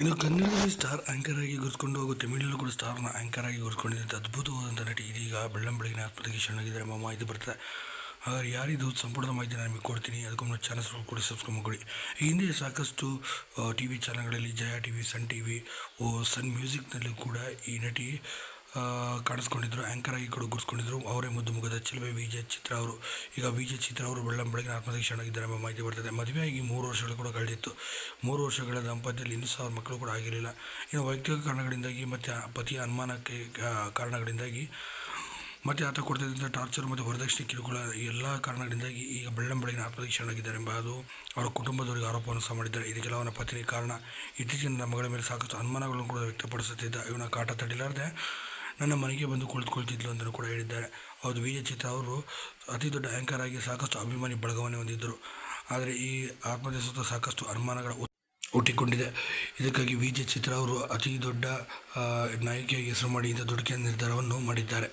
ಇನ್ನು ಕನ್ನಡದಲ್ಲಿ star anchor ಆಗಿ ಗುರುಸ್ಕೊಂಡು ಹಾಗೂ, ತಮಿಳಲ್ಲೂ ಕೂಡ ಸ್ಟಾರ್ನ ಆಂಕರ್ ಆಗಿ ಗುರುಸ್ಕೊಂಡಿದ್ದಂಥ ಅದ್ಭುತವಾದಂಥ ನಟಿ ಇದೀಗ ಬೆಳ್ಳಂ ಬೆಳಗಿನ ಆತ್ಮಹತ್ಯೆಗೆ ಶರಣಾಗಿದ್ದಾರೆ. ಮಾಮ ಇದು ಬರ್ತದೆ. ಹಾಗಾದ್ರೆ ಯಾರಿದು ಸಂಪೂರ್ಣ ಮಾಹಿತಿ ನಾನು ನಿಮಗೆ ಕೊಡ್ತೀನಿ. ಅದಕ್ಕೊಮ್ಮೆ ಚಾನಲ್ಸ್ ಕೂಡ ಸಬ್ಸ್ಕ್ರೈಬ್ ಮಾಡಿ. ಈ ಹಿಂದೆ ಸಾಕಷ್ಟು T V ಚಾನಲ್ಗಳಲ್ಲಿ Jaya T V Sun T V ಓ ಸನ್ ಮ್ಯೂಸಿಕ್ನಲ್ಲೂ ಕೂಡ ಈ ನಟಿ ಕಾಣಿಸ್ಕೊಂಡಿದ್ರು ಆ್ಯಂಕರ್ ಆಗಿ ಕೂಡ ಗುರುಸ್ಕೊಂಡಿದ್ರು ಅವರೇ ಮುದ್ದು ಮುಗದ ಚೆಲುವೆ ವಿಜಯ ಚಿತ್ರ ಅವರು. ಈಗ ವಿಜಯ ಚಿತ್ರ ಅವರು ಬೆಳ್ಳಂ ಬೆಳಗಿನ ಆತ್ಮಹತ್ಯೆಗೆ ಶರಣಾಗಿದ್ದಾರೆ ಎಂಬ ಮಾಹಿತಿ ಬರ್ತದೆ. ಮದುವೆಯಾಗಿ ಮೂರು ವರ್ಷಗಳು ಕೂಡ ಕಳೆದಿತ್ತು. ಮೂರು ವರ್ಷಗಳ ದಂಪತಿಯಲ್ಲಿ ಇನ್ನೂ ಸಾವಿರ ಮಕ್ಕಳು ಕೂಡ ಆಗಿರಲಿಲ್ಲ. ಇನ್ನು ವೈಯಕ್ತಿಕ ಕಾರಣಗಳಿಂದಾಗಿ ಮತ್ತು ಪತಿಯ ಅನುಮಾನಕ್ಕೆ ಕಾರಣಗಳಿಂದಾಗಿ ಮತ್ತು ಆತ ಕೊಡ್ತಿದ್ದಂಥ ಟಾರ್ಚರ್ ಮತ್ತು ವರದಕ್ಷಿಣೆ ಕಿರುಕುಳ ಎಲ್ಲ ಕಾರಣಗಳಿಂದಾಗಿ ಈಗ ಬೆಳ್ಳಂ ಬೆಳಗಿನ ಆತ್ಮಹತ್ಯೆಗೆ ಶರಣಾಗಿದ್ದಾರೆ ಎಂಬ ಅದು ಅವರ ಕುಟುಂಬದವರಿಗೆ ಆರೋಪವನ್ನು ಸಹ ಮಾಡಿದ್ದಾರೆ. ಇದಕ್ಕೆಲ್ಲ ಅವನ ಪತ್ನಿ ಕಾರಣ. ಇತ್ತೀಚಿನ ಮಗಳ ಮೇಲೆ ಸಾಕಷ್ಟು ಅನುಮಾನಗಳನ್ನು ಕೂಡ ವ್ಯಕ್ತಪಡಿಸುತ್ತಿದ್ದ. ಇವನ ಕಾಟ ತಡಿಲಾರದೆ ನನ್ನ ಮನೆಗೆ ಬಂದು ಕುಳಿತುಕೊಳ್ತಿದ್ಲು ಅಂತಲೂ ಕೂಡ ಹೇಳಿದ್ದಾರೆ. ಹೌದು, ವಿಜಯ ಚಿತ್ರ ಅವರು ಅತಿ ದೊಡ್ಡ ಆ್ಯಂಕರ್ ಆಗಿ ಸಾಕಷ್ಟು ಅಭಿಮಾನಿ ಬಳಗವನ್ನೇ ಹೊಂದಿದ್ದರು. ಆದರೆ ಈ ಆತ್ಮಹತ್ಯೆ ಸುತ್ತ ಸಾಕಷ್ಟು ಅನುಮಾನಗಳ ಹುಟ್ಟಿಕೊಂಡಿದೆ. ಇದಕ್ಕಾಗಿ ವಿಜಯ ಚಿತ್ರ ಅವರು ಅತಿ ದೊಡ್ಡ ನಾಯಕಿಯಾಗಿ ಹೆಸರು ಮಾಡಿ ಇಂಥ ದೊಡ್ಡ ನಿರ್ಧಾರವನ್ನು ಮಾಡಿದ್ದಾರೆ.